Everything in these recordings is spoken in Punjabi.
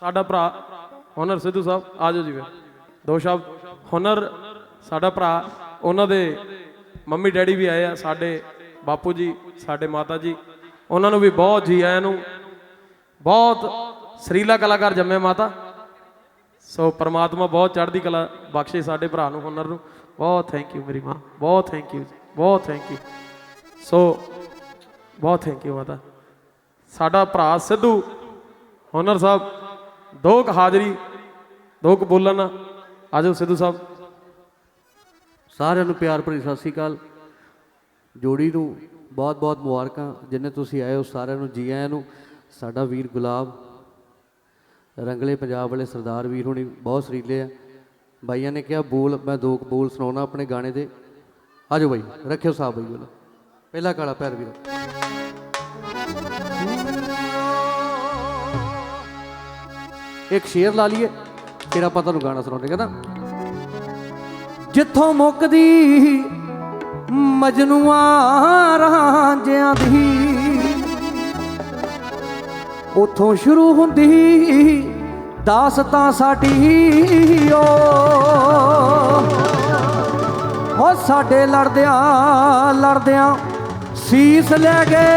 ਸਾਡਾ ਭਰਾ ਹੁਨਰ ਸਿੱਧੂ ਸਾਹਿਬ, ਆ ਜਾਓ ਜੀ ਫਿਰ। ਦੋ ਸ਼ਬਦ, ਹੁਨਰ ਸਾਡਾ ਭਰਾ, ਉਹਨਾਂ ਦੇ ਮੰਮੀ ਡੈਡੀ ਵੀ ਆਏ ਆ, ਸਾਡੇ ਬਾਪੂ ਜੀ, ਸਾਡੇ ਮਾਤਾ ਜੀ। ਉਹਨਾਂ ਨੂੰ ਵੀ ਬਹੁਤ ਜੀ ਆਇਆਂ ਨੂੰ। ਬਹੁਤ ਸਰੀਲਾ ਕਲਾਕਾਰ ਜੰਮੇ ਮਾਤਾ। ਸੋ ਪ੍ਰਮਾਤਮਾ ਬਹੁਤ ਚੜ੍ਹਦੀ ਕਲਾ ਬਖਸ਼ੇ ਸਾਡੇ ਭਰਾ ਨੂੰ, ਹੁਨਰ ਨੂੰ। ਬਹੁਤ ਥੈਂਕ ਯੂ ਮੇਰੀ ਮਾਂ, ਬਹੁਤ ਥੈਂਕ ਯੂ ਬਹੁਤ ਥੈਂਕ ਯੂ ਸੋ ਬਹੁਤ ਥੈਂਕ ਯੂ ਮਾਤਾ। ਸਾਡਾ ਭਰਾ ਸਿੱਧੂ, ਹੁਨਰ ਸਾਹਿਬ। ਦੋ ਕੁ ਹਾਜ਼ਰੀ, ਦੋ ਕੁ ਬੋਲਣ। ਆਜੋ ਸਿੱਧੂ ਸਾਹਿਬ। ਸਾਰਿਆਂ ਨੂੰ ਪਿਆਰ ਭਰੀ ਸਤਿ ਸ੍ਰੀ ਅਕਾਲ। ਜੋੜੀ ਨੂੰ ਬਹੁਤ ਬਹੁਤ ਮੁਬਾਰਕਾਂ। ਜਿੰਨੇ ਤੁਸੀਂ ਆਏ ਹੋ ਸਾਰਿਆਂ ਨੂੰ, ਜੀ ਆਇਆਂ ਨੂੰ। ਸਾਡਾ ਵੀਰ ਗੁਲਾਬ, ਰੰਗਲੇ ਪੰਜਾਬ ਵਾਲੇ ਸਰਦਾਰ ਵੀਰ ਹੁਣੀ ਬਹੁਤ ਸਰੀਲੇ ਆ। ਬਾਈਆਂ ਨੇ ਕਿਹਾ, ਬੋਲ, ਮੈਂ ਦੋ ਕੁ ਬੋਲ ਸੁਣਾਉਣਾ ਆਪਣੇ ਗਾਣੇ ਦੇ। ਆਜੋ ਬਾਈ, ਰੱਖਿਓ ਸਾਹਿਬ ਬਾਈ ਬੋਲ ਪਹਿਲਾ ਕਾਲਾ ਪੈਰ ਵੀਰ। ਇੱਕ ਸ਼ੇਰ ਲਾ ਲਈਏ, ਫਿਰ ਆਪਾਂ ਤੁਹਾਨੂੰ ਗਾਣਾ ਸੁਣਾਉਂਦੇ ਕਹਿੰਦਾ, ਜਿੱਥੋਂ ਮੁੱਕਦੀ ਮਜਨੂਆਂ ਰਾਂਝਿਆਂ ਦੀ, ਉਥੋਂ ਸ਼ੁਰੂ ਹੁੰਦੀ ਦਾਸਤਾਂ ਸਾਡੀ, ਓ ਹੋ ਸਾਡੇ ਲੜਦਿਆਂ ਲੜਦਿਆਂ ਸੀਸ ਲੈ ਗਏ।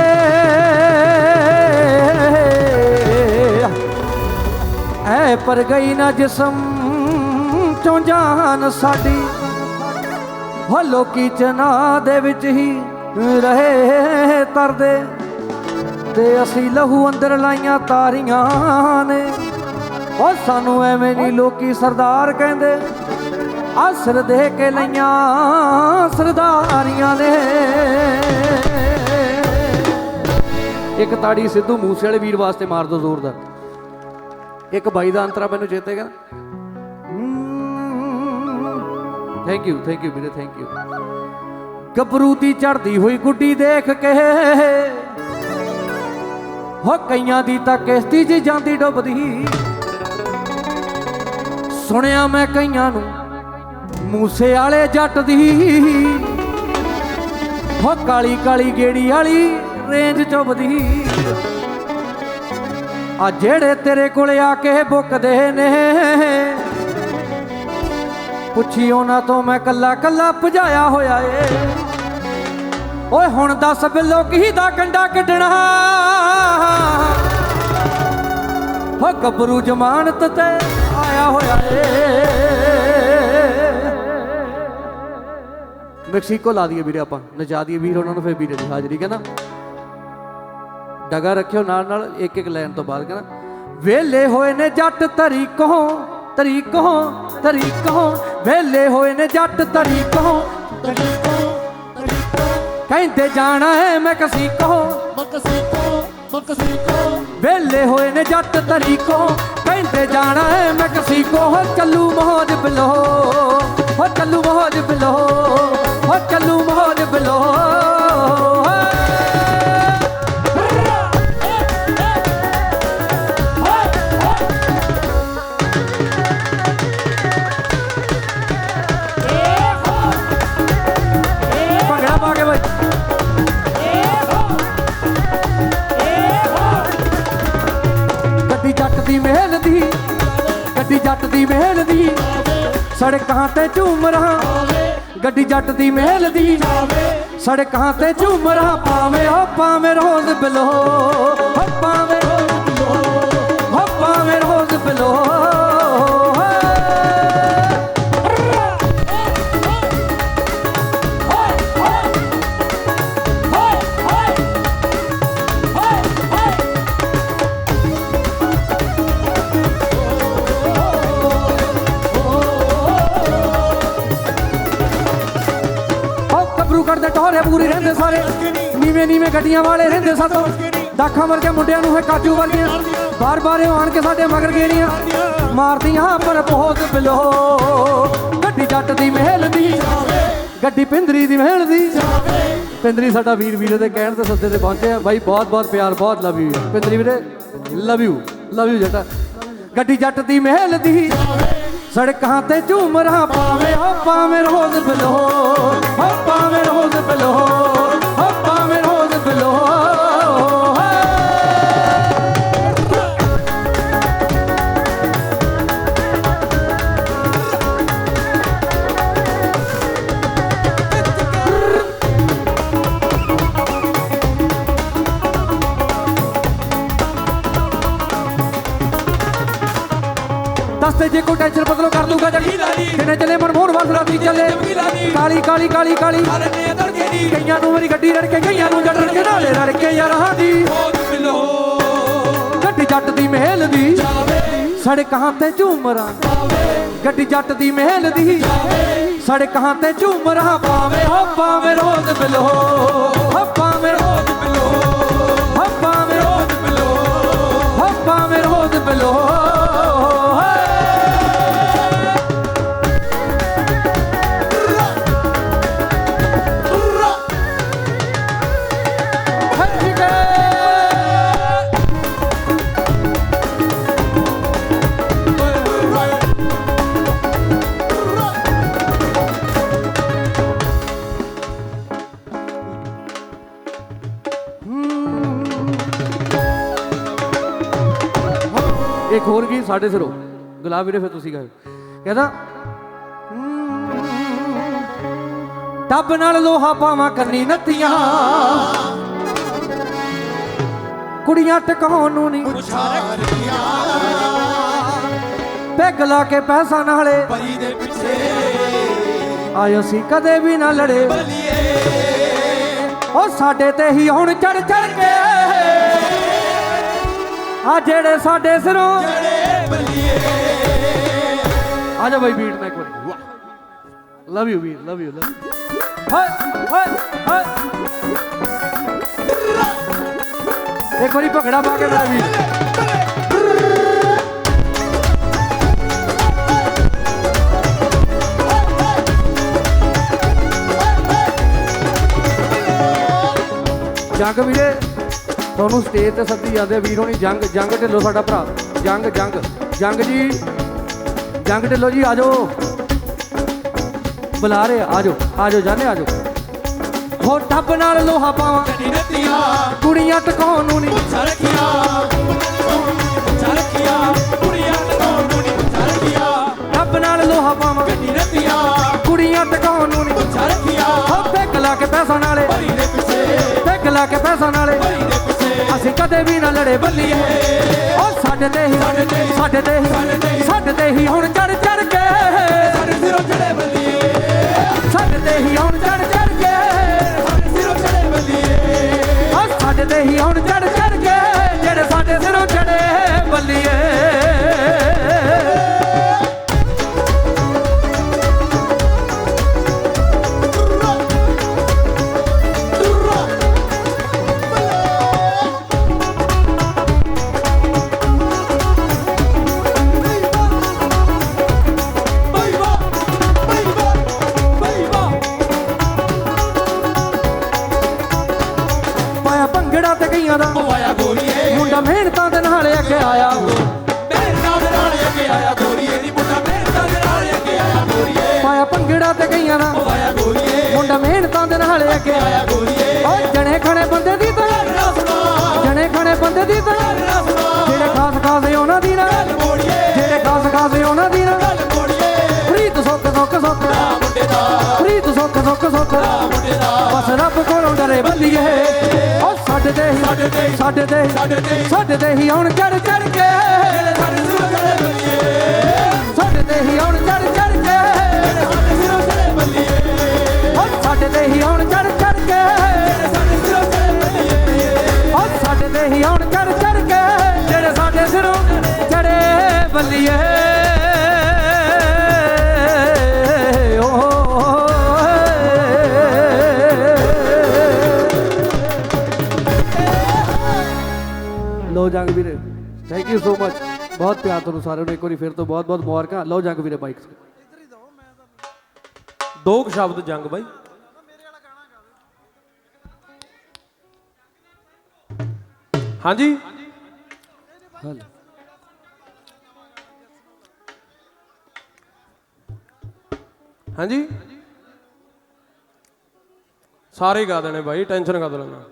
ਐ ਪਰ ਗਈ ਨਾ ਜਿਸਮ ਚੋਂ ਜਾਨ ਸਾਡੀ। ਹੋ ਲੋਕੀ ਚਨਾ ਦੇ ਵਿੱਚ ਹੀ ਰਹੇ ਤਰਦੇ। ਤੇ ਅਸੀਂ ਲਹੂ ਅੰਦਰ ਲਾਈਆਂ ਤਾਰੀਆਂ ਨੇ। ਉਹ ਸਾਨੂੰ ਐਵੇਂ ਨਹੀਂ ਲੋਕੀ ਸਰਦਾਰ ਕਹਿੰਦੇ। ਅਸਰ ਦੇ ਕੇ ਲਈਆਂ ਸਰਦਾਰੀਆਂ ਨੇ। ਇੱਕ ਤਾੜੀ ਸਿੱਧੂ ਮੂਸੇ ਵਾਲੇ ਵੀਰ ਵਾਸਤੇ ਮਾਰ ਦੋ ਜ਼ੋਰਦਾਰ। ਇੱਕ ਬਾਈ ਦਾ ਅੰਤਰਾ ਮੈਨੂੰ ਚੇਤੇ ਥੈਂਕ ਯੂ ਥੈਂਕ ਯੂ ਵੀਰੇ ਥੈਂਕ ਯੂ ਗੱਭਰੂ ਦੀ ਚੜਦੀ ਹੋਈ ਗੁੱਡੀ ਦੇਖ ਕੇ ਹੋ ਕਈਆਂ ਦੀ ਤਾਂ ਕਿਸ਼ਤੀ 'ਚ ਜਾਂਦੀ ਡੁੱਬਦੀ। ਸੁਣਿਆ ਮੈਂ ਕਈਆਂ ਨੂੰ ਮੂਸੇ ਵਾਲੇ ਜੱਟ ਦੀ ਹੋ ਕਾਲੀ ਕਾਲੀ ਗੇੜੀ ਵਾਲੀ ਰੇਂਜ ਚੁੱਬਦੀ ਆ ਜਿਹੜੇ ਤੇਰੇ ਕੋਲ ਆ ਕੇ ਬੁੱਕਦੇ ਨੇ। ਪੁੱਛੀ ਉਹਨਾਂ ਤੋਂ ਮੈਂ ਕੱਲਾ ਕੱਲਾ ਭਜਾਇਆ ਹੋਇਆ ਏ। ਓਏ ਹੁਣ ਦੱਸ ਬਿੱਲੋ ਕੀ ਦਾ ਕੰਡਾ ਕੱਢਣਾ। ਹੋ, ਗੱਭਰੂ ਜ਼ਮਾਨਤ ਤੇ ਆਇਆ ਹੋਇਆ ਏ। ਮੈਕਸੀਕੋ ਲਾ ਦਈਏ ਵੀਰੇ ਆਪਾਂ ਨਚਾ ਦਈਏ ਵੀਰ, ਉਹਨਾਂ ਨੂੰ ਫਿਰ ਵੀਰੇ ਦੀ ਹਾਜ਼ਰੀ, ਕਹਿੰਦਾ ਡਗਾ ਰੱਖਿਓ ਨਾਲ ਨਾਲ, ਇੱਕ ਇੱਕ ਲਾਈਨ ਤੋਂ ਬਾਅਦ ਕਹਿੰਦਾ ਵੇਲੇ ਹੋਏ ਨੇ ਜੱਟ ਤਰੀਕੋਂ ਤਰੀਕੋਂ ਤਰੀਕੋਂ ਵੇਲੇ ਹੋਏ ਨੇ ਜੱਟ ਤਰੀਕੋਂ ਕਹਿੰਦੇ ਜਾਣਾ ਹੈ ਮੈਂ ਕਸੀਕੋ ਮਕਸੀਕੋ ਮਕਸੀਕੋ ਵੇਲੇ ਹੋਏ ਨੇ ਜੱਟ ਤਰੀਕੋਂ ਕਹਿੰਦੇ ਜਾਣਾ ਹੈ ਮੈਂ ਕਸੀਕੋ ਹੋ ਚੱਲੂ ਮੋਹਜ ਬਲੋ, ਹੋ ਚੱਲੂ ਮੋਹਜ ਬਲੋ, ਹੋ ਚੱਲੂ ਮੋਹਜ ਬਲੋ। ਦੀ ਦੀ ਗੱਡੀ ਜੱਟ ਦੀ ਮਹਿਲ ਦੀ, ਸੜਕਾਂ ਤੇ ਝੂਮ ਰਹਾ ਗੱਡੀ ਜੱਟ ਦੀ ਮਹਿਲ ਦੀ, ਸੜਕਾਂ ਤੇ ਝੂਮ ਰਹਾ ਪਾਵੇਂ ਹੋ ਪਾਵੇਂ ਰੋਜ਼ ਬਿਲੋ ਪਾਵੇਂ ਕਬਰੂ ਟੋਰੇ ਪੂਰੀ ਰਹਿੰਦੇ ਸਾਰੇ। ਨੀਵੇਂ ਨੀਵੇਂ ਗੱਡੀਆਂ ਵਾਲੇ ਰਹਿੰਦੇ ਸਾਤੋਂ। ਦਾਖਾਂ ਵਰਗੇ ਮੁੰਡਿਆਂ ਨੂੰ ਹੈ ਕਾਜੂ ਵਰਗੀਆਂ। ਬਾਰ ਬਾਰ ਆਣ ਕੇ ਸਾਡੇ ਮਗਰ ਗੇੜੀਆਂ। ਮਾਰਦੀਆਂ ਪਰ ਬਹੁਤ ਬਿਲੋ। ਗੱਡੀ ਜੱਟ ਦੀ ਮਹਿਲ ਦੀ ਗੱਡੀ ਪਿੰਦਰੀ ਦੀ ਮਹਿਲ ਦੀ ਪਿੰਦਰੀ ਸਾਡਾ ਵੀਰ ਵੀਰੇ ਦੇ ਕਹਿਣ ਤੇ ਸੱਦੇ ਤੇ ਪਹੁੰਚਿਆ। ਬਾਈ, ਬਹੁਤ ਬਹੁਤ ਪਿਆਰ, ਬਹੁਤ ਲਵ ਯੂ ਪਿੰਦਰੀ ਵੀਰੇ ਲਵ ਯੂ ਲਵ ਯੂ ਜੱਟਾ। ਗੱਡੀ ਜੱਟ ਦੀ ਮਹਿਲ ਦੀ ਸੜਕਾਂ ਤੇ ਝੂਮ ਰਹਾ ਹੋ ਪਾਵੇਂ ਰੋਜ਼ ਬਿਲੋ ਹੋ ਪਾਵੇਂ ਰੋਜ਼ ਬਲੋ ਦਸਤੇ ਜੇ ਕੋਈ ਟੈਨਸ਼ਨ ਬਦਲੋ ਕਰ ਦੂਗਾ ਜੱਗੀ ਕਿਨੇ ਚੱਲੇ ਮਨਮੋਹਨ ਵਾਸ ਰਾਤੀ ਚੱਲੇ। ਕਾਲੀ ਕਾਲੀ ਕਾਲੀ ਕਾਲੀ। ਕਈਆਂ ਨੂੰ ਮੇਰੀ ਗੱਡੀ ਰੜ ਕੇ ਕਈਆਂ ਨੂੰ ਜੱਟ ਰੜ ਕੇ ਨਾਲੇ ਰੜ ਕੇ ਯਾਰਾਂ ਦੀ ਗੱਡੀ ਜੱਟ ਦੀ ਮਹਿਲ ਦੀ। ਸੜਕਾਂ ਤੇ ਝੂਮਰਾਂ ਗੱਡੀ ਜੱਟ ਦੀ ਮਹਿਲ ਦੀ। ਸੜਕਾਂ ਤੇ ਝੂਮਰਾਂ ਪਾਵੇਂ ਹੋ ਪਾਵੇਂ ਰੋਜ਼ ਬਿਲੋ। ਇੱਕ ਸਾਡੇ ਸਿਰੋਂ। ਗੁਲਾਬ ਵੀਰੇ, ਫਿਰ ਤੁਸੀਂ ਗਾਇਓ ਕਹਿੰਦਾ, ਟੱਬ ਨਾਲ ਲੋਹਾ ਪਾਵਾਂ ਕੰਨੀ ਨੱਤੀਆਂ। ਕੁੜੀਆਂ ਟਿਕਾਉਣ ਨੂੰ ਨਹੀਂ ਪੈਗ ਲਾ ਕੇ ਪੈਸਾ ਨਾਲੇ। ਪਰੀ ਦੇ ਪਿੱਛੇ ਆਇਓ ਸੀ ਕਦੇ ਵੀ ਨਾ ਲੜੇ। ਉਹ ਸਾਡੇ ਤੇ ਹੀ ਹੁਣ ਚੜ ਚੜ ਕੇ। ਆ ਜਿਹੜੇ ਸਾਡੇ ਸਿਰੋਂ ਆ ਜਾ ਬਾਈ ਬੀਟ ਨਾ ਇੱਕ ਵਾਰੀ ਲਵ ਯੂ ਵੀਰ ਲਵ ਯੂ ਲਵ ਹਾਏ ਹਾਏ ਹਾਏ ਇੱਕ ਵਾਰੀ ਭਗੜਾ ਪਾ ਕੇ ਮੇਰਾ ਵੀਰ ਜੰਗ ਵੀਰੇ ਤੁਹਾਨੂੰ ਸਟੇਜ ਤੇ ਸੱਦੀ ਜਾਂਦੇ ਵੀਰ ਹੋਣੀ ਜੰਗ ਜੰਗ ਢਿੱਲੋ ਸਾਡਾ ਭਰਾ ਜੰਗ ਜੰਗ। ਜੰਗ ਜੀ। ਜੰਗ ਢਿੱਲੋ ਜੀ ਆਜੋ। ਬੁਲਾ ਰਹੇ ਆਜੋ। ਆਜੋ ਜਾਨੇ ਆਜੋ। ਹੋ ਟੱਬ ਨਾਲ ਲੋਹਾ ਪਾਵਾਂ ਨਤੀਆਂ ਕੁੜੀਆਂ ਟਕਾਉਣ ਨੂੰ ਨਹੀਂ ਕੁੜੀਆਂ ਟਕਾਉਣ ਨੂੰ ਨਹੀਂ ਚਰਖੀਆਂ ਟੱਬ ਨਾਲ ਲੋਹਾ ਪਾਵਾਂ ਨਤੀਆਂ ਕੁੜੀਆਂ ਟਕਾਉਣ ਨੂੰ ਨਹੀਂ ਹੋ ਲਾ ਕੇ ਪੈਸਾ ਨਾਲੇ। ਪਰੀ ਦੇ ਪਿੱਛੇ। ਲਾ ਕੇ ਪੈਸਾ ਨਾਲੇ। ਅਸੀਂ ਕਦੇ ਵੀ ਨਾ ਲੜੇ ਬੱਲੀਏ। ਉਹ ਸਾਡੇ ਤੇ ਹੀ, ਸਾਡੇ ਤੇ ਹੀ, ਸਾਡੇ ਤੇ ਹੀ ਹੁਣ ਚੜ ਚੜ ਕੇ। ਸਾਡੇ ਸਿਰੋਂ ਆਇਆ ਗੋਰੀਏ ਮੁੰਡਾ ਮਿਹਨਤਾਂ ਦੇ ਨਾਲ ਅੱਗੇ ਆਇਆ। ਮੇਰੇ ਨਾਲ ਦੇ ਨਾਲ ਅੱਗੇ ਆਇਆ ਗੋਰੀਏ ਦੀ। ਮੁੰਡਾ ਮੇਰੇ ਨਾਲ ਦੇ ਨਾਲ ਅੱਗੇ ਆਇਆ ਗੋਰੀਏ ਪਾਇਆ ਭੰਗੜਾ ਤੇ ਗਈਆਂ ਆਇਆ ਗੋਰੀਏ ਮੁੰਡਾ ਮਿਹਨਤਾਂ ਦੇ ਨਾਲ ਅੱਗੇ ਆਇਆ। ਆਇਆ ਗੋਰੀਏ ਓ ਜਣੇ ਖਣੇ ਬੰਦੇ ਦੀ ਤਾਂ। ਨਾ ਜਣੇ ਖਣੇ ਬੰਦੇ ਦੀ ਤਾਂ। ਨਾ ਜਿਹੜੇ ਖਾਸ ਖਾਸ ਉਹਨਾਂ ਦੀ ਨਾ। ਜਿਹੜੇ ਖਾਸ ਖਾਸ ਉਹਨਾਂ ਨਾ ਸੁੱਖ ਸੁੱਖ। ਸੁੱਖ ਮੁੰਡੇ ਦਾ ਪ੍ਰੀਤ ਸੁੱਖ ਸੁੱਖ ਸੁੱਖ। ਮੁੰਡੇ ਦਾ ਬਸ ਰੱਬ ਕੋਲੋਂ ਡਰੇ ਬੰਦੀਏ। ਓ ਸਾਡੇ ਤੇ ਹੀ ਸਾਡੇ ਤੇ ਹੀ, ਸਾਡੇ ਤੇ ਹੀ, ਸਾਡੇ ਤੇ ਹੀ, ਸਾਡੇ ਹੁਣ ਚੜ ਚੜ ਕੇ। ਸਾਡੇ ਚੜੇ ਤੇ ਹੀ ਹੁਣ ਚੜ ਚੜ ਕੇ। ਲੋ ਜੰਗ ਵੀਰੇ। ਥੈਂਕ ਯੂ ਸੋ ਮਚ ਬਹੁਤ ਪਿਆਰ ਤੁਹਾਨੂੰ ਸਾਰਿਆਂ ਨੂੰ। ਇੱਕ ਵਾਰੀ ਫਿਰ ਤੋਂ ਬਹੁਤ ਬਹੁਤ ਮੁਬਾਰਕਾਂ। ਲਓ ਜੰਗ ਵੀਰੇ ਬਾਈਕ। ਦੋ ਕੁ ਸ਼ਬਦ ਜੰਗ ਬਾਈ। ਹਾਂਜੀ। ਹਲ ਹਾਂਜੀ। ਸਾਰੇ ਗਾ ਦੇਣੇ ਬਾਈ। ਟੈਨਸ਼ਨ ਕਾ ਲੈਣਾ